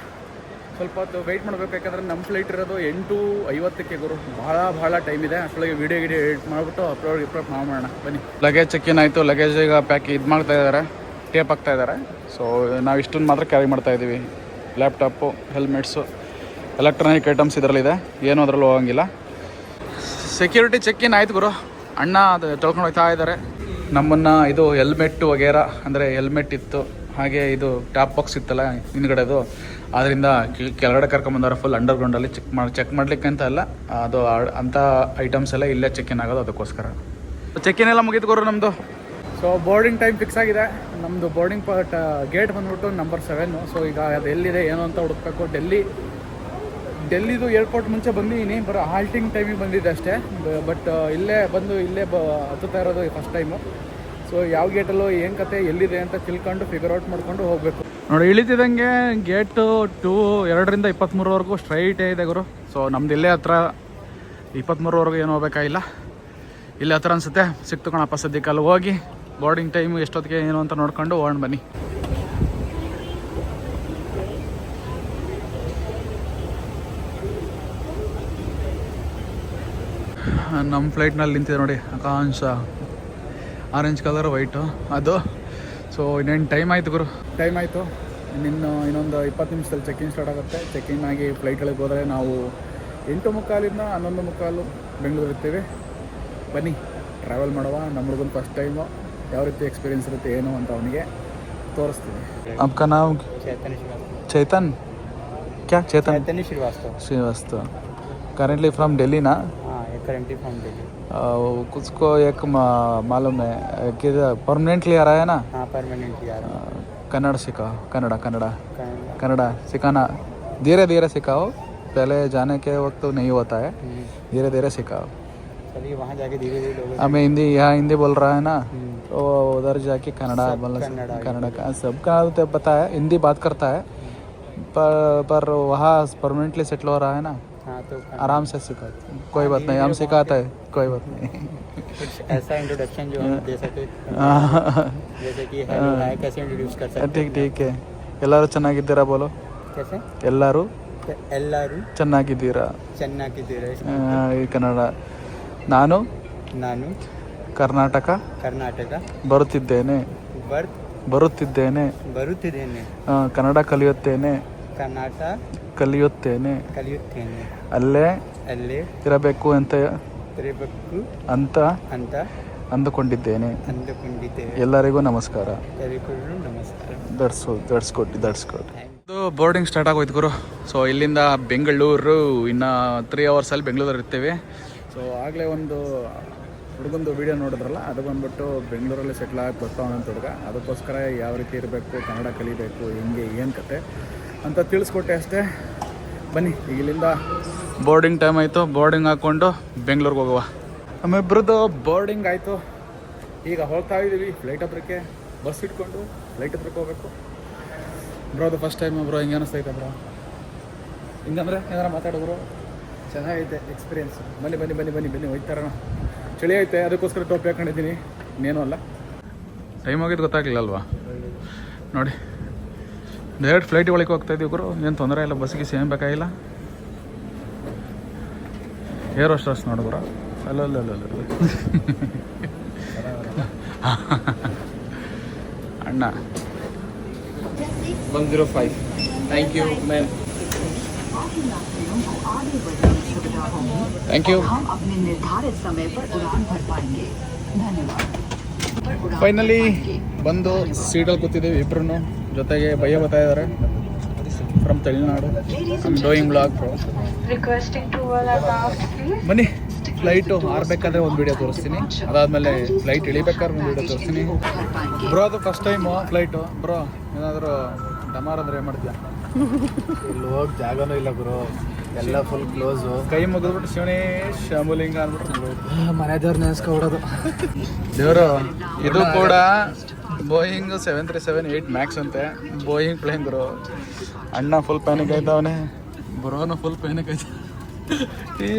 ಸ್ವಲ್ಪ ಹೊತ್ತು ವೆಯ್ಟ್ ಮಾಡಬೇಕು ಯಾಕಂದ್ರೆ ನಮ್ಮ ಫ್ಲೈಟ್ ಇರೋದು ಎಂಟು ಐವತ್ತಕ್ಕೆ ಗುರು. ಭಾಳ ಭಾಳ ಟೈಮ್ ಇದೆ. ಅಷ್ಟೊಳಗೆ ವೀಡಿಯೋ ಗಿಡಿಯೋ ಎಡಿಟ್ ಮಾಡಿಬಿಟ್ಟು ಅಪ್ಲೋಡ್ ಇಪ್ಲೋಡ್ ಮಾಡೋಣ. ಬನ್ನಿ. ಲಗೇಜ್ ಚೆಕ್ ಇನ್ ಆಯಿತು. ಲಗೇಜ್ ಈಗ ಪ್ಯಾಕ್ ಇದು ಮಾಡ್ತಾ ಇದ್ದಾರೆ ಟೇಪ್ ಹಾಕ್ತಾ ಇದ್ದಾರೆ ಸೊ ನಾವು ಇಷ್ಟನ್ನು ಮಾತ್ರ ಕ್ಯಾರಿ ಮಾಡ್ತಾ ಇದ್ದೀವಿ ಲ್ಯಾಪ್ಟಾಪು ಹೆಲ್ಮೆಟ್ಸು ಎಲೆಕ್ಟ್ರಾನಿಕ್ ಐಟಮ್ಸ್ ಇದರಲ್ಲಿದೆ. ಏನು ಅದರಲ್ಲಿ ಹೋಗಂಗಿಲ್ಲ. ಸೆಕ್ಯೂರಿಟಿ ಚೆಕ್ ಇನ್ ಆಯ್ತು ಗುರು. ಅಣ್ಣ ಅದು ತೊಳ್ಕೊಂಡು ಹೋಗ್ತಾ ಇದ್ದಾರೆ ನಮ್ಮನ್ನು ಇದು ಹೆಲ್ಮೆಟ್ಟು ವಗೇರ ಅಂದರೆ ಹೆಲ್ಮೆಟ್ ಇತ್ತು. ಹಾಗೆ ಇದು ಟಾಪ್ ಬಾಕ್ಸ್ ಇತ್ತಲ್ಲ ಹಿಂದ್ಗಡೆದು ಅದರಿಂದ ಕೆಳಗಡೆ ಕರ್ಕೊಂಬಂದವ್ರೆ ಫುಲ್ ಅಂಡರ್ಗ್ರೌಂಡಲ್ಲಿ ಚೆಕ್ ಮಾಡಿ ಚೆಕ್ ಮಾಡ್ಲಿಕ್ಕೆ ಅಂತ ಅಲ್ಲ, ಅದು ಅಂಥ ಐಟಮ್ಸ್ ಎಲ್ಲ ಇಲ್ಲೇ ಚೆಕ್ ಇನ್ ಆಗೋದು ಅದಕ್ಕೋಸ್ಕರ. ಚೆಕ್ ಇನ್ ಎಲ್ಲ ಮುಗಿದ್ಕೋರು ನಮ್ಮದು ಸೊ ಬೋರ್ಡಿಂಗ್ ಟೈಮ್ ಫಿಕ್ಸ್ ಆಗಿದೆ. ನಮ್ಮದು ಬೋರ್ಡಿಂಗ್ ಪಾರ್ಟ್ ಗೇಟ್ ಬಂದ್ಬಿಟ್ಟು ನಂಬರ್ ಸೆವೆನ್ನು ಸೊ ಈಗ ಅದು ಎಲ್ಲಿದೆ, ಏನು ಅಂತ ಹುಡುಕ್ಬೇಕು. ಡೆಲ್ಲಿ ಡೆಲ್ಲಿದು ಏರ್ಪೋರ್ಟ್ ಮುಂಚೆ ಬಂದಿದ್ದೀನಿ ಬರೋ ಹಾಲ್ಟಿಂಗ್ ಟೈಮಿಗೆ ಬಂದಿದ್ದೆ ಅಷ್ಟೇ. ಬಟ್ ಇಲ್ಲೇ ಬಂದು ಇಲ್ಲೇ ಬ ಹತ್ತುತ್ತಾ ಇರೋದು ಫಸ್ಟ್ ಟೈಮು ಸೊ ಯಾವ ಗೇಟಲ್ಲೋ ಏನು ಕತೆ, ಎಲ್ಲಿದೆ ಅಂತ ತಿಳ್ಕೊಂಡು ಫಿಗರ್ ಔಟ್ ಮಾಡ್ಕೊಂಡು ಹೋಗಬೇಕು. ನೋಡಿ ಇಳಿತಿದಂಗೆ ಗೇಟು ಟೂ ಎರಡರಿಂದ ಇಪ್ಪತ್ತ್ಮೂರವರೆಗೂ ಸ್ಟ್ರೈಟೇ ಇದೆ ಗುರು. ಸೊ ನಮ್ದು ಇಲ್ಲೇ ಹತ್ರ ಇಪ್ಪತ್ತ್ಮೂರವರೆಗೂ ಏನು ಹೋಗ್ಬೇಕಾಗಿಲ್ಲ ಇಲ್ಲೇ. ಹತ್ರ ಅನಿಸುತ್ತೆ. ಸಿಕ್ತು ಕಣಪ್ಪ ಸದ್ಯಕ್ಕೆ ಅಲ್ಲಿ ಹೋಗಿ. ಬೋರ್ಡಿಂಗ್ ಟೈಮು ಎಷ್ಟೊತ್ತಿಗೆ ಏನು ಅಂತ ನೋಡ್ಕೊಂಡು ಹೋಗೋಣ ಬನ್ನಿ. ನಮ್ಮ ಫ್ಲೈಟ್ನಲ್ಲಿ ನಿಂತಿದೆ ನೋಡಿ ಆಕಾಂಶ ಆರೆಂಜ್ ಕಲರ್ ವೈಟು ಅದು. ಸೊ ಇನ್ನೇನು ಟೈಮ್ ಆಯಿತು ಗುರು? ಟೈಮ್ ಆಯಿತು. ಇನ್ನಿನ್ನು ಇನ್ನೊಂದು ಇಪ್ಪತ್ತು ನಿಮಿಷದಲ್ಲಿ ಚೆಕ್ ಇನ್ ಸ್ಟಾರ್ಟ್ ಆಗುತ್ತೆ. ಚೆಕ್ ಇನ್ ಆಗಿ ಫ್ಲೈಟ್ಗಳಿಗೆ ಹೋದರೆ ನಾವು ಎಂಟು ಮುಕ್ಕಾಲಿಂದ ಹನ್ನೊಂದು ಮುಕ್ಕಾಲು ಬೆಂಗಳೂರು ಇರ್ತೀವಿ ಬನ್ನಿ ಟ್ರಾವೆಲ್ ಮಾಡುವ ನಮ್ಮ ಫಸ್ಟ್ ಟೈಮು ಯಾವ ರೀತಿ ಎಕ್ಸ್ಪೀರಿಯೆನ್ಸ್ ಇರುತ್ತೆ ಏನು ಅಂತ ಅವನಿಗೆ ತೋರಿಸ್ತೀನಿ. ಅಪ್ಪ ನಾವು ಚೇತನ್? ಕ್ಯಾ ಚೇತನ್? ಶ್ರೀವಾಸ್ತವ ಶ್ರೀವಾಸ್ತವ ಕರೆಂಟ್ಲಿ ಫ್ರಮ್ ಡೆಲ್ಲಿನಾ ಕರೆಂಟ್ಲಿ ಫ್ರಮ್ ಡೆಲ್ಲಿ दिल्ली उसको एक मालूम है कि परमानेंटली आ रहा है ना? हाँ परमानेंटली आ रहा है। कन्नड़ सिखाओ कन्नड़ा कन्नड़ा। कनाडा। कन्नड़ा सिखाना धीरे धीरे सिखाओ। पहले जाने के वक्त नहीं होता है। हम्म, धीरे धीरे सिखाओ। चलिए वहाँ जाके धीरे धीरे हमें हिंदी यहाँ हिंदी बोल रहा है ना हम्म, तो उधर जाके कन्नड़ा बोलना कन्नड़ा कन्नड़ा का सबका तो पता है हिंदी बात करता है। पर पर वहाँ परमानेंटली सेटल हो रहा है ना। हाँ तो कन्नड़ा। आराम से सिखा कोई बात नहीं हम सिखाते हैं कोई बात नहीं कुछ ऐसा इंट्रोडक्शन जो हम दे सके हाँ। जैसे कि हेलो हाय कैसे इंट्रोड्यूस कर सकते ठीक ठीक है ಎಲ್ಲರೂ ಚೆನ್ನಾಗಿದ್ದೀರಾ ಬೋಲೋ कैसे ಎಲ್ಲರೂ ಎಲ್ಲರೂ ಚೆನ್ನಾಗಿದ್ದೀರಾ ಚೆನ್ನಾಗಿದ್ದೀರಾ ಆ, ಈ ಕನ್ನಡ ನಾನು ನಾನು ಕರ್ನಾಟಕ ಕರ್ನಾಟಕ ಬರುತ್ತಿದ್ದೇನೆ ಬರ್ತ್ ಬರುತ್ತಿದ್ದೇನೆ ಬರುತ್ತಿದ್ದೇನೆ ಆ, ಕನ್ನಡ ಕಲಿಯುತ್ತೇನೆ ಕರ್ನಾಟಕ ಕಲಿಯುತ್ತೇನೆ. ಕಲಿಯುತ್ತೇನೆ. ಅಲ್ಲೇ ಅಲ್ಲೇ ಇರಬೇಕು ಅಂತ ಇರಬೇಕು ಅಂತ ಅಂತ ಅಂದುಕೊಂಡಿದ್ದೇನೆ. ಅಂದುಕೊಂಡಿದ್ದೇನೆ ಎಲ್ಲರಿಗೂ ನಮಸ್ಕಾರ. ಎಲ್ಲರಿಗೂ ನಮಸ್ಕಾರ. ದಟ್ಸ್ ದಟ್ಸ್ ಕೊಟ್ಟು ದಟ್ಸ್ ಕೊಟ್ಟು ಇದು ಬೋರ್ಡಿಂಗ್ ಸ್ಟಾರ್ಟ್ ಆಗೋಯ್ತು ಗುರು. ಸೊ ಇಲ್ಲಿಂದ ಬೆಂಗಳೂರು ಇನ್ನು ತ್ರೀ ಅವರ್ಸಲ್ಲಿ ಬೆಂಗಳೂರಲ್ಲಿ ಇರ್ತೇವೆ. ಸೊ ಆಗಲೇ ಒಂದು ಹುಡುಗಂದು ವೀಡಿಯೋ ನೋಡಿದ್ರಲ್ಲ ಅದು ಬಂದ್ಬಿಟ್ಟು ಬೆಂಗಳೂರಲ್ಲಿ ಸೆಟ್ಲ್ ಆಗಿ ಬರ್ತಾವಂತ ಹುಡುಗ. ಅದಕ್ಕೋಸ್ಕರ ಯಾವ ರೀತಿ ಇರಬೇಕು ಕನ್ನಡ ಕಲಿಬೇಕು ಹೆಂಗೆ ಏನು ಕತೆ. ಅಂತ ತಿಳಿಸ್ಕೊಟ್ಟೆ ಅಷ್ಟೇ. ಬನ್ನಿ, ಇಲ್ಲಿಂದ ಬೋರ್ಡಿಂಗ್ ಟೈಮ್ ಆಯಿತು. ಬೋರ್ಡಿಂಗ್ ಹಾಕ್ಕೊಂಡು ಬೆಂಗಳೂರಿಗೆ ಹೋಗುವ. ನಮ್ಮಿಬ್ಬರದ್ದು ಬೋರ್ಡಿಂಗ್ ಆಯಿತು. ಈಗ ಹೋಗ್ತಾ ಇದ್ದೀವಿ ಫ್ಲೈಟ್ ಹತ್ರಕ್ಕೆ. ಬಸ್ ಇಟ್ಕೊಂಡು ಫ್ಲೈಟ್ ಹತ್ರಕ್ಕೆ ಹೋಗ್ಬೇಕು. ಬ್ರೋ ಅದು ಫಸ್ಟ್ ಟೈಮ್ ಬ್ರೋ ಹಿಂಗೆ ಅನಿಸ್ತೈತೆ ಬ್ರೋ ಹಿಂಗಂದ್ರೆ ಏನಾರ ಮಾತಾಡಿದ್ರು? ಚೆನ್ನಾಗೈತೆ ಎಕ್ಸ್ಪೀರಿಯನ್ಸ್ ಬನ್ನಿ ಬನ್ನಿ ಬನ್ನಿ ಬನ್ನಿ ಬನ್ನಿ, ಹೋಯ್ತಾರಣ. ಚಳಿ ಐತೆ, ಅದಕ್ಕೋಸ್ಕರ ಟೋಪಿ ಹಾಕೊಂಡಿದ್ದೀನಿ. ಇನ್ನೇನು ಅಲ್ಲ. ಟೈಮ್ ಆಗಿದ್ದು ಗೊತ್ತಾಗಲಿಲ್ಲ ಅಲ್ವಾ? ನೋಡಿ. ಡೈರೆಕ್ಟ್ ಫ್ಲೈಟ್ ಒಳಗೆ ಹೋಗ್ತಾ ಇದೀವಿ ಗುರು ಏನು ತೊಂದರೆ ಇಲ್ಲ ಬಸ್ಗೆ ಸೇಮ್ ಬೇಕಾಗಿಲ್ಲ ಏರ್ ಸ್ಟ್ರೆಸ್ ನೋಡು ಗುರು ಅಲ್ಲ ಅಲ್ಲ ಅಲ್ಲ ಅಲ್ಲ ಅಣ್ಣ one zero five thank you ma'am thank you हम अपने निर्धारित समय पर उड़ान भर पाएंगे धन्यवाद पर उड़ान ಫೈನಲಿ ಬಂದು ಸೀಟಲ್ಲಿ ಕೂತಿದ್ದೀವಿ ಇಬ್ರು ಜೊತೆಗೆ ಭಯ ಬರ್ತಾ ಇದ್ದಾರೆ. ಫ್ರಮ್ ತಮಿಳ್ನಾಡು ಡೋಯಿಂಗ್ ಬ್ಲಾಗ್ ಬನ್ನಿ. ಫ್ಲೈಟು ಹಾರಬೇಕಾದ್ರೆ ಒಂದು ವಿಡಿಯೋ ತೋರಿಸ್ತೀನಿ. ಅದಾದಮೇಲೆ ಫ್ಲೈಟ್ ಇಳಿಬೇಕಾದ್ರೆ ಒಂದು ವೀಡಿಯೋ ತೋರಿಸ್ತೀನಿ. ಬ್ರೋ ಅದು ಫಸ್ಟ್ ಟೈಮು ಫ್ಲೈಟು ಬ್ರೋ ಏನಾದರೂ ಡಮಾರ್ ಅಂದರೆ ಏನು ಮಾಡ್ತೀಯ? ಇಲ್ಲಿ ಹೋಗಿ ಜಾಗನೂ ಇಲ್ಲ ಬ್ರೋ ಎಲ್ಲ ಫುಲ್ ಕ್ಲೋಸು ಕೈ ಮುಗಿದ್ಬಿಟ್ಟು ಶಿವನೇ ಶಾಮುಲಿಂಗ ಅಂದ್ಬಿಟ್ಟು ಮನೆದೇವ್ರು ನೆನೆಸ್ಕೊಬಿಡೋದು ದೇವರು ಇದು ಕೂಡ Boeing seven three seven eight max ಅಂತೆ. ಬೋಯಿಂಗ್ ಪ್ಲೇನ್ ಗುರು. ಅಣ್ಣ ಫುಲ್ ಪ್ಯಾನಿಕ್ ಆಯ್ತವನೆ. ಬರೋನು ಫುಲ್ ಪ್ಯಾನಿಕ್ ಆಯ್ತು. ಈ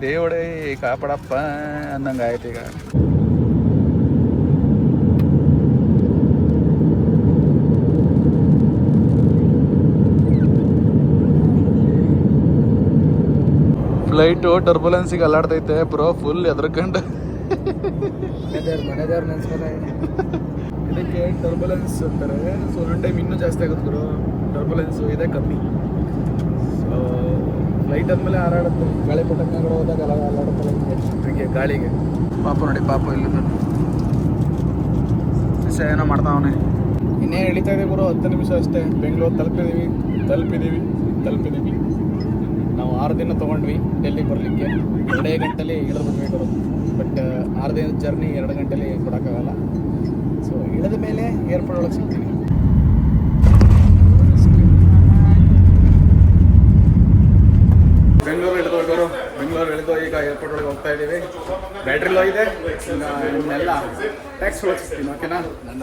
ದೇವಡೇ ಕಾಪಾಡಪ್ಪ ಅನ್ನಂಗೆ ಆಯ್ತು ಈಗ. ಫ್ಲೈಟು ಟರ್ಬುಲೆನ್ಸಿಗೆ ಅಲ್ಲಾಡ್ತೈತೆ ಬ್ರೋ ಫುಲ್ ಎದ್ರಕಂಡು. ಇದಕ್ಕೆ ಟರ್ಬುಲೆನ್ಸ್ ಅಂತಾರೆ. ಸೊ ಒನ್ ಟೈಮ್ ಇನ್ನೂ ಜಾಸ್ತಿ ಆಗುತ್ತೆ ಗುರು ಟರ್ಬುಲೆನ್ಸು ಇದೆ ಕಮ್ಮಿ. ಸೊ ಫ್ಲೈಟ್ ಅಂದಮೇಲೆ ಹಾರಾಡುತ್ತೆ. ಗಾಳಿ ಪಟಕ್ನಾಗಳು ಹೋದಾಗ ಅಲ್ಲ ಹಿಂಗೆ ಹಿಂಗೆ ಗಾಳಿಗೆ. ಪಾಪ ನೋಡಿ ಪಾಪ ಇಲ್ಲಿ ವಿಷಯ ಏನೋ ಮಾಡ್ತಾವನೆ ಇನ್ನೇನು ಹಿಡಿತಾ ಇದೆ ಗುರು ಹತ್ತು ನಿಮಿಷ ಅಷ್ಟೇ. ಬೆಂಗಳೂರು ತಲುಪಿದೀವಿ. ತಲುಪಿದ್ದೀವಿ ತಲುಪಿದ್ದೀವಿ ನಾವು ಆರು ದಿನ ತೊಗೊಂಡ್ವಿ ಡೆಲ್ಲಿಗೆ ಬರಲಿಕ್ಕೆ. ಎರಡೇ ಗಂಟೆಲಿ ಇಳಿದು ಬಂದ್ವಿ ಬಟ್ ಆರು ದಿನದ ಜರ್ನಿ ಎರಡು ಗಂಟೆಲಿ ಕೊಡೋಕ್ಕಾಗಲ್ಲ. ಸೊ ಇಳಿದ ಮೇಲೆ ಏರ್ಪೋರ್ಟ್ ಒಳಗೆ ಸಿಗ್ತೀನಿ. ಬೆಂಗಳೂರು ಇಳಿದು ಹೋಗೋರು ಬೆಂಗಳೂರು ಇಳಿದು ಈಗ ಏರ್ಪೋರ್ಟ್ ಒಳಗೆ ಹೋಗ್ತಾ ಇದ್ದೀವಿ ಬ್ಯಾಟ್ರಿ ಲೋ ಇದೆ. ಇನ್ನು ಇನ್ನೆಲ್ಲ ಟ್ಯಾಕ್ಸ್ ಒಳಗೆ ಸಿಗ್ತೀನಿ ಓಕೆನಾ ನನ್ನ